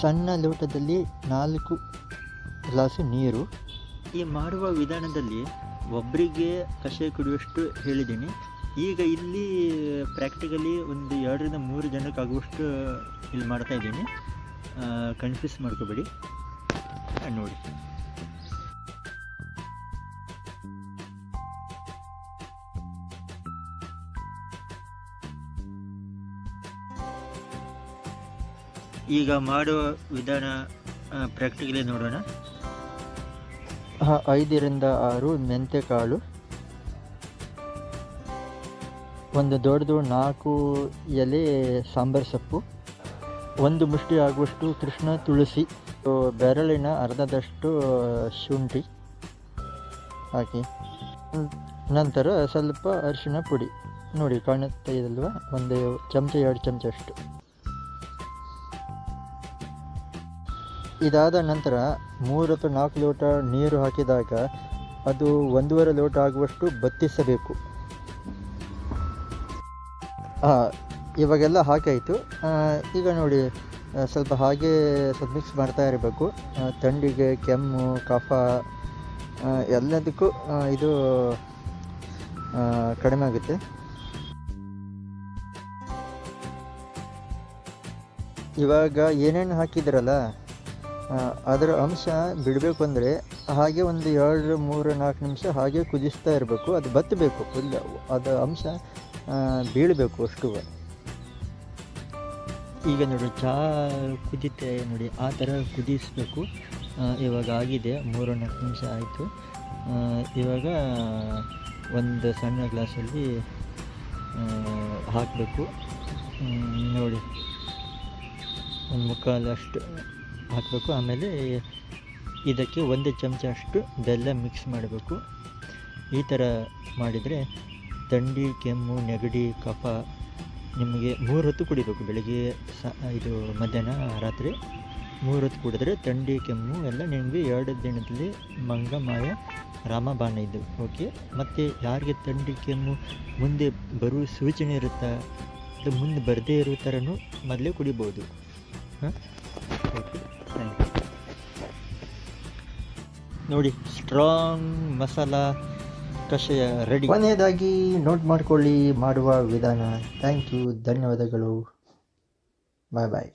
ಸಣ್ಣ ಲೋಟದಲ್ಲಿ ನಾಲ್ಕು ಗ್ಲಾಸು ನೀರು. ಈ ಮಾಡುವ ವಿಧಾನದಲ್ಲಿ ಒಬ್ಬರಿಗೆ ಕಷಾಯ ಕುಡಿಯುವಷ್ಟು ಹೇಳಿದ್ದೀನಿ. ಈಗ ಇಲ್ಲಿ ಪ್ರಾಕ್ಟಿಕಲಿ ಒಂದು ಎರಡರಿಂದ ಮೂರು ಜನಕ್ಕಾಗುವಷ್ಟು ಇಲ್ಲಿ ಮಾಡ್ತಾ ಇದ್ದೀನಿ. ಕನ್ಫ್ಯೂಸ್ ಮಾಡ್ಕೋಬೇಡಿ. ನೋಡಿ. ಈಗ ಮಾಡುವ ವಿಧಾನ ಪ್ರಾಕ್ಟಿಕಲಿ ನೋಡೋಣ. ಐದರಿಂದ ಆರು ಮೆಂತೆಕಾಳು. ಒಂದು ದೊಡ್ಡದು ನಾಲ್ಕು ಎಲೆ ಸಾಂಬಾರು ಸೊಪ್ಪು. ಒಂದು ಮುಷ್ಟಿ ಆಗುವಷ್ಟು ಕೃಷ್ಣ ತುಳಸಿ. ಬೆರಳಿನ ಅರ್ಧದಷ್ಟು ಶುಂಠಿ. ಹಾಕಿ ನಂತರ ಸ್ವಲ್ಪ ಅರಿಶಿನ ಪುಡಿ. ನೋಡಿ, ಕಾಣುತ್ತೆ ಇದಲ್ವ? ಒಂದು ಚಮಚ, ಎರಡು ಚಮಚ ಅಷ್ಟು. ಇದಾದ ನಂತರ ಮೂರು ಅಥವಾ ನಾಲ್ಕು ಲೋಟ ನೀರು ಹಾಕಿದಾಗ ಅದು ಒಂದೂವರೆ ಲೋಟ ಆಗುವಷ್ಟು ಬತ್ತಿಸಬೇಕು. ಇವಾಗೆಲ್ಲ ಹಾಕಾಯಿತು. ಈಗ ನೋಡಿ ಸ್ವಲ್ಪ ಹಾಗೆ ಸ್ವಲ್ಪ ಮಿಕ್ಸ್ ಮಾಡ್ತಾ ಇರಬೇಕು. ಥಂಡಿಗೆ ಕೆಮ್ಮು, ಕಫ ಎಲ್ಲದಕ್ಕೂ ಇದು ಕಡಿಮೆ ಆಗುತ್ತೆ. ಇವಾಗ ಏನೇನು ಹಾಕಿದ್ರಲ್ಲ? ಅದರ ಅಂಶ ಬಿಡಬೇಕು ಅಂದರೆ ಹಾಗೆ ಒಂದು ಎರಡು, ಮೂರು, ನಾಲ್ಕು ನಿಮಿಷ ಹಾಗೆ ಕುದಿಸ್ತಾ ಇರಬೇಕು. ಅದು ಬತ್ತಬೇಕು ಫುಲ್ ಅದು ಅಂಶ ಬೀಳಬೇಕು ಅಷ್ಟು ಈಗ ನೋಡಿ ಚಹಾ ಕುದಿತೆ ನೋಡಿ, ಆ ಥರ ಕುದಿಸಬೇಕು. ಇವಾಗ ಆಗಿದೆ, ಮೂರು, ನಾಲ್ಕು ನಿಮಿಷ ಆಯಿತು. ಇವಾಗ ಒಂದು ಸಣ್ಣ ಗ್ಲಾಸಲ್ಲಿ ಹಾಕಬೇಕು. ನೋಡಿ, ಒಂದು ಮುಕ್ಕಾಲು ಅಷ್ಟು. ಹಾಕಬೇಕು. ಆಮೇಲೆ ಇದಕ್ಕೆ ಒಂದು ಚಮಚ ಅಷ್ಟು ಬೆಲ್ಲ ಮಿಕ್ಸ್ ಮಾಡಬೇಕು. ಈ ಥರ ಮಾಡಿದರೆ ಥಂಡಿ, ಕೆಮ್ಮು, ನೆಗಡಿ, ಕಫ ನಿಮಗೆ ಮೂರು ಹೊತ್ತು ಕುಡಿಬೇಕು. ಬೆಳಿಗ್ಗೆ ಸ, ಇದು ಮಧ್ಯಾಹ್ನ, ರಾತ್ರಿ ಮೂರು ಹೊತ್ತು ಕುಡಿದ್ರೆ ಥಂಡಿ, ಕೆಮ್ಮು ಎಲ್ಲ ನಿಮಗೆ ಎರಡು ದಿನದಲ್ಲಿ ಮಂಗ, ಮಾಯ ರಾಮಬಾಣ ಇದು. ಓಕೆ ಮತ್ತು ಯಾರಿಗೆ ಥಂಡಿ, ಕೆಮ್ಮು ಮುಂದೆ ಬರುವ ಸೂಚನೆ ಇರುತ್ತಾ? ಅದು ಮುಂದೆ ಬರದೇ ಇರೋ ಥರನೂ ಮೊದಲೇ ಕುಡಿಬೋದು. ಹಾಂ? ಓಕೆ ನೋಡಿ ಸ್ಟ್ರಾಂಗ್ ಮಸಾಲ ಕಷಾಯ ರೆಡಿ ಕೊನೆಯದಾಗಿ ನೋಟ್ ಮಾಡ್ಕೊಳ್ಳಿ, ಮಾಡುವ ವಿಧಾನ. ಥ್ಯಾಂಕ್ ಯು ಧನ್ಯವಾದಗಳು. ಬಾಯ್ ಬಾಯ್